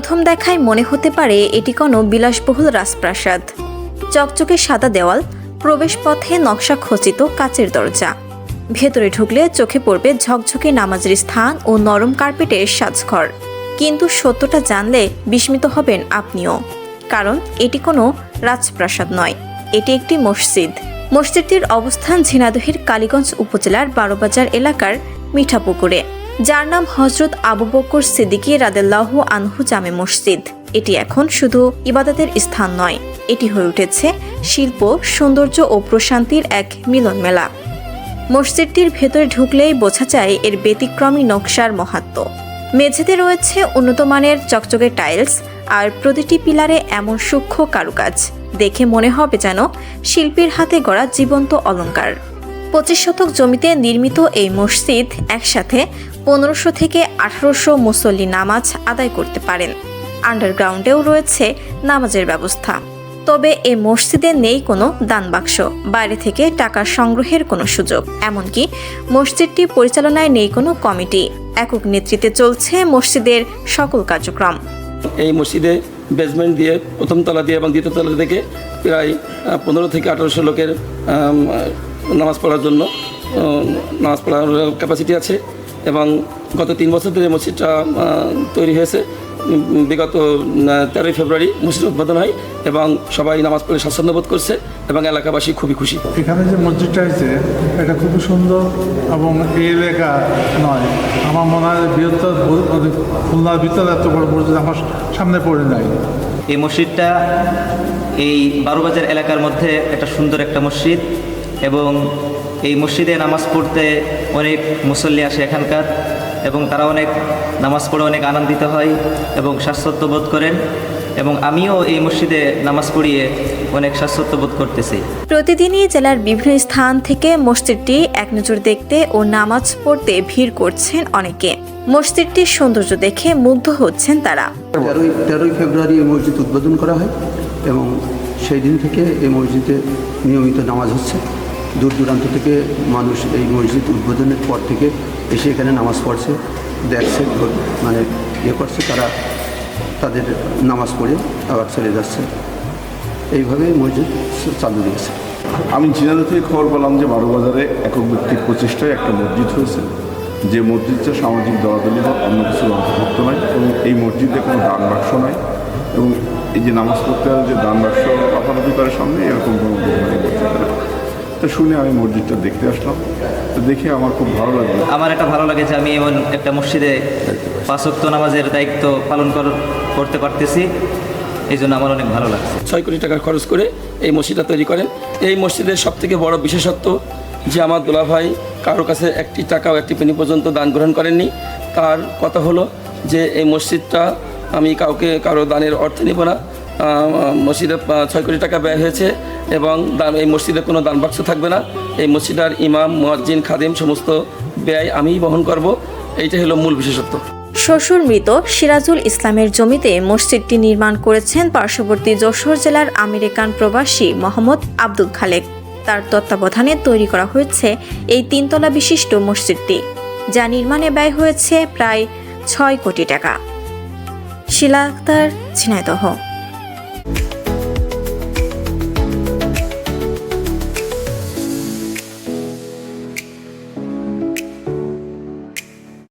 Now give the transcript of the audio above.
দেখায় মনে হতে পারে এটি কোনো বিলাসবহুল রাজপ্রাসাদ। চকচকে সাদা দেওয়াল, প্রবেশপথে নকশা খচিত কাচের দরজা। ভেতরে ঢুকলে চোখে পড়বে ঝকঝকে নামাজের স্থান ও নরম কার্পেটের সাজঘর। কিন্তু সত্যটা জানলে বিস্মিত হবেন আপনিও। কারণ এটি কোনো রাজপ্রাসাদ নয়, এটি একটি মসজিদ। মসজিদটির অবস্থান ঝিনাদহের কালীগঞ্জ উপজেলার বারোবাজার এলাকার মিঠাপুকুরে। যার নাম হজরত আবু বকর সিদ্দিকী রাদেল্লাহু আনহু জামে মসজিদ। এটি এখন শুধু ইবাদতের স্থান নয়, এটি হয়ে উঠেছে শিল্প, সৌন্দর্য ও প্রশান্তির এক মিলন মেলা মসজিদটির ভেতরে ঢুকলেই বোঝা যায় এর ব্যতিক্রমী নকশার মহাত্ম। মেঝেতে রয়েছে উন্নত মানের চকচকে টাইলস আর প্রতিটি পিলারে এমন সূক্ষ্ম কারুকাজ। দেখে মনে হবে যেন শিল্পীর হাতে গড়া জীবন্ত অলংকার পঁচিশ শতক জমিতে নির্মিত এই মসজিদ একসাথে পনেরোশো থেকে আঠারোশো মুসল্লি নামাজ আদায় করতে পারেন। আন্ডারগ্রাউন্ডেও রয়েছে নামাজের ব্যবস্থা। তবে এ মসজিদে নেই কোনো দান বাক্স, বাইরে থেকে টাকা সংগ্রহের কোনো সুযোগ। এমনকি মসজিদটি পরিচালনায় নেই কোনো কমিটি। একক নেতৃত্বে চলছে মসজিদের সকল কার্যক্রম। এই মসজিদে বেসমেন্ট দিয়ে, প্রথম তলা দিয়ে এবং দ্বিতীয় তলা থেকে প্রায় পনেরো থেকে আঠারোশো লোকের নামাজ পড়ার জন্য নামাজ পড়ার ক্যাপাসিটি আছে। এবং গত তিন বছর ধরে মসজিদটা তৈরি হয়েছে। বিগত তেরোই ফেব্রুয়ারি মসজিদ উদ্বোধন হয় এবং সবাই নামাজ পড়ে স্বাচ্ছন্দ্য বোধ করছে এবং এলাকাবাসী খুবই খুশি। এখানে যে মসজিদটা হয়েছে এটা খুবই সুন্দর এবং এই এলাকা নয়। আমার মনে হয় বৃহত্তর মানে খুলনার ভিতরে এত বড় মসজিদ আমার সামনে পড়ে নাই। এই মসজিদটা এই বারোবাজার এলাকার মধ্যে একটা সুন্দর একটা মসজিদ। এবং এই মসজিদে নামাজ পড়তে অনেক মুসল্লি আসে এখানকার এবং তারা অনেক নামাজ পড়ে অনেক আনন্দিত হয় এবং স্বাস্থ্যত্ব বোধ করেন এবং আমিও এই মসজিদে নামাজ পড়িয়ে অনেক স্বাস্থ্যত্ব বোধ করতেছি। প্রতিদিনই জেলার বিভিন্ন স্থান থেকে মসজিদটি এক নজর দেখতে ও নামাজ পড়তে ভিড় করছেন অনেকে। মসজিদটির সৌন্দর্য দেখে মুগ্ধ হচ্ছেন তারা। তেরোই তেরোই ফেব্রুয়ারি এই মসজিদ উদ্বোধন করা হয় এবং সেই দিন থেকে এই মসজিদে নিয়মিত নামাজ হচ্ছে। দূর দূরান্ত থেকে মানুষ এই মসজিদ উদ্বোধনের পর থেকে এসে এখানে নামাজ পড়ছে, দেখছে মানে ইয়ে করছে, তারা তাদের নামাজ পড়ে আবার চলে যাচ্ছে। এইভাবে মসজিদ চালু দিয়েছে আমি ঝিনাইদহ থেকে খবর পেলাম যে বারো বাজারে একক ব্যক্তির প্রচেষ্টায় একটা মসজিদ হয়েছে। যে মসজিদটা সামাজিক দলাদলি বা অন্য কিছুর অন্তর্ভুক্ত নয়, এবং এই মসজিদে কোনো দান বাক্স নয়, এবং এই যে নামাজ পড়তে যে দান বাক্স লাফালাফি করে সামনে, এরকম কোনো তো শুনে আমি মসজিদটা দেখতে আসলাম। তো দেখে আমার খুব ভালো লাগল। আমার একটা ভালো লাগে যে আমি এমন একটা মসজিদে পাঁচক্ত নামাজের দায়িত্ব পালন করতে পারতেছি। এই জন্য আমার অনেক ভালো লাগছে। ছয় কোটি টাকা খরচ করে এই মসজিদটা তৈরি করেন। এই মসজিদের সবথেকে বড় বিশেষত্ব যে আমার দুলাভাই কারোর কাছে একটি টাকাও একটি পেনি পর্যন্ত দান গ্রহণ করেননি। তার কথা হলো যে এই মসজিদটা আমি কাউকে কারও দানের অর্থ নিব না। মসজিদে ছয় কোটি টাকা ব্যয় হয়েছে এবং এই মসজিদে কোনো দান বাক্স থাকবে না। এই মসজিদার ইমাম, মুয়াজ্জিন, খাদিম সমস্ত ব্যয় আমিই বহন করব। এইটা হলো মূল বিশেষত্ব। শ্বশুর মৃত সিরাজুল ইসলামের জমিতে মসজিদটি নির্মাণ করেছেন পার্শ্ববর্তী যশোর জেলার আমেরিকান প্রবাসী মোহাম্মদ আব্দুল খালেক। তার তত্ত্বাবধানে তৈরি করা হয়েছে এই তিনতলা বিশিষ্ট মসজিদটি, যা নির্মাণে ব্যয় হয়েছে প্রায় ছয় কোটি টাকা। শিলা আক্তার ঝিনাইদহ।